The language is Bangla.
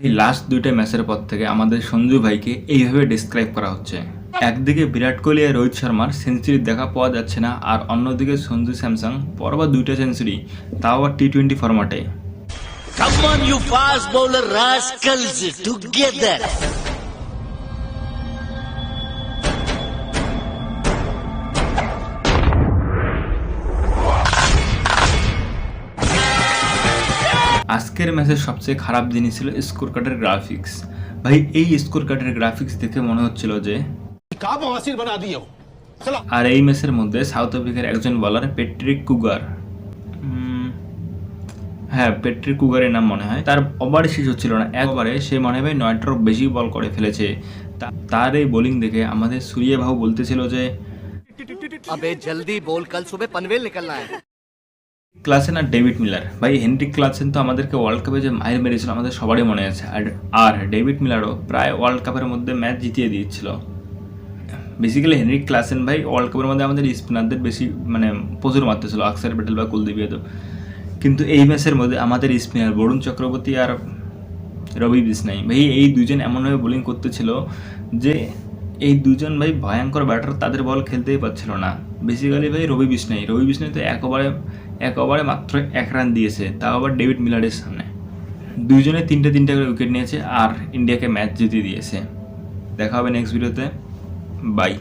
এই লাস্ট দুইটা ম্যাচের পর থেকে আমাদের সঞ্জু ভাইকে এইভাবে ডিসক্রাইব করা হচ্ছে একদিকে বিরাট কোহলি আর রোহিত শর্মার সেঞ্চুরি দেখা পাওয়া যাচ্ছে না আর অন্যদিকে সঞ্জু স্যামসাং পরবার দুইটা সেঞ্চুরি তাও আর টি টোয়েন্টি ফরম্যাটে Come on, you fast bowler rascals, together. আজকের ম্যাচের সবচেয়ে খারাপ জিনিস ছিল স্কোর কার্ডের গ্রাফিক্স ভাই এই স্কোর কার্ডের গ্রাফিক্স দেখে মনে হচ্ছিল যে আর এই ম্যাচের মধ্যে সাউথ আফ্রিকার একজন বলার পেট্রিক কুগার হ্যাঁ পেট্রিক কুগারের নাম মনে হয়। তার ওভার শেষ হচ্ছিল না। একবারে সে মনে হয় নয়টার বেশি বল করে ফেলেছে। তার এই বোলিং দেখে আমাদের সূর্যবাহু বলতেছিল যে জলদি বল কাল সুবে পানভেল নিকলনা ক্লাসেন আর ডেভিড মিলার। ভাই, হেনরিক ক্লাসেন তো আমাদেরকে ওয়ার্ল্ড কাপে যে মাইল মেরেছিল, আমাদের সবারই মনে আছে। আর আর ডেভিড মিলারও প্রায় ওয়ার্ল্ড কাপের মধ্যে ম্যাচ জিতিয়ে দিয়েছিল। বেসিক্যালি হেনরিক ক্লাসেন ভাই ওয়ার্ল্ড কাপের মধ্যে আমাদের স্পিনারদের বেশি মানে প্রচুর মারতেছিল, আকসার প্যাটেল বা কুলদীপ যাদব। কিন্তু এই ম্যাচের মধ্যে আমাদের স্পিনার বরুণ চক্রবর্তী আর রবি বিসনাই ভাই, এই দুজন এমনভাবে বোলিং করতেছিল যে এই দুজন ভাই ভয়ঙ্কর ব্যাটার তাদের বল খেলতেই পারছিল না। বেসিক্যালি ভাই রবি বিষ্ণাই। রবি বিষ্ণাই তো এক ওভারে এক ওভারে মাত্র এক রান দিয়েছে। তাও আবার ডেভিড মিলারের সামনে। দুজনে তিনটে তিনটে করে উইকেট নিয়েছে আর ইন্ডিয়াকে ম্যাচ জিতিয়ে দিয়েছে। দেখা হবে নেক্সট ভিডিওতে বাই